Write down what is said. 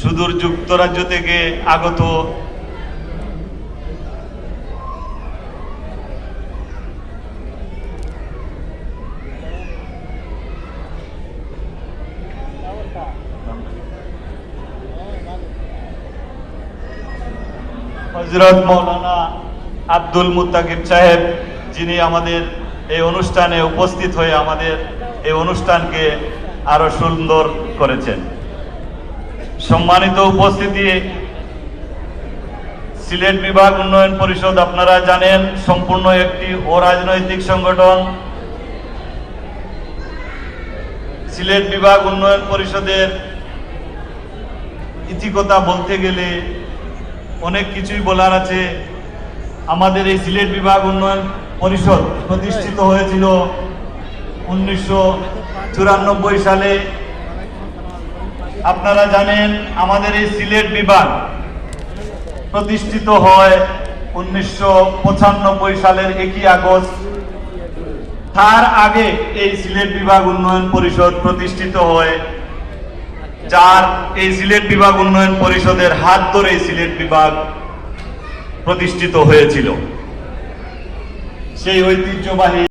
সুদূর যুক্তরাজ্য থেকে আগত হজরত মৌলানা আব্দুল মুতাকিব সাহেব, যিনি আমাদের এই অনুষ্ঠানে উপস্থিত হয়ে আমাদের এই অনুষ্ঠানকে আরও সুন্দর করেছেন। সম্মানিত উপস্থিতি, সিলেট বিভাগ উন্নয়ন পরিষদ, আপনারা জানেন সম্পূর্ণ একটি অরাজনৈতিক সংগঠন। সিলেট বিভাগ উন্নয়ন পরিষদের ইতিকতা বলতে গেলে অনেক কিছুই বলার আছে। আমাদের এই সিলেট বিভাগ উন্নয়ন পরিষদ প্রতিষ্ঠিত হয়েছিল উনিশশো চুরানব্বই সালে। আপনারা জানেন, আমাদের এই সিলেট বিভাগ প্রতিষ্ঠিত হয় উনিশশো পঁচানব্বই সালের একই আগস্ট। তার আগে এই সিলেট বিভাগ উন্নয়ন পরিষদ প্রতিষ্ঠিত হয়, যার এই সিলেট বিভাগ উন্নয়ন পরিষদের হাত ধরে সিলেট বিভাগ প্রতিষ্ঠিত হয়েছিল। সেই ঐতিহ্যবাহী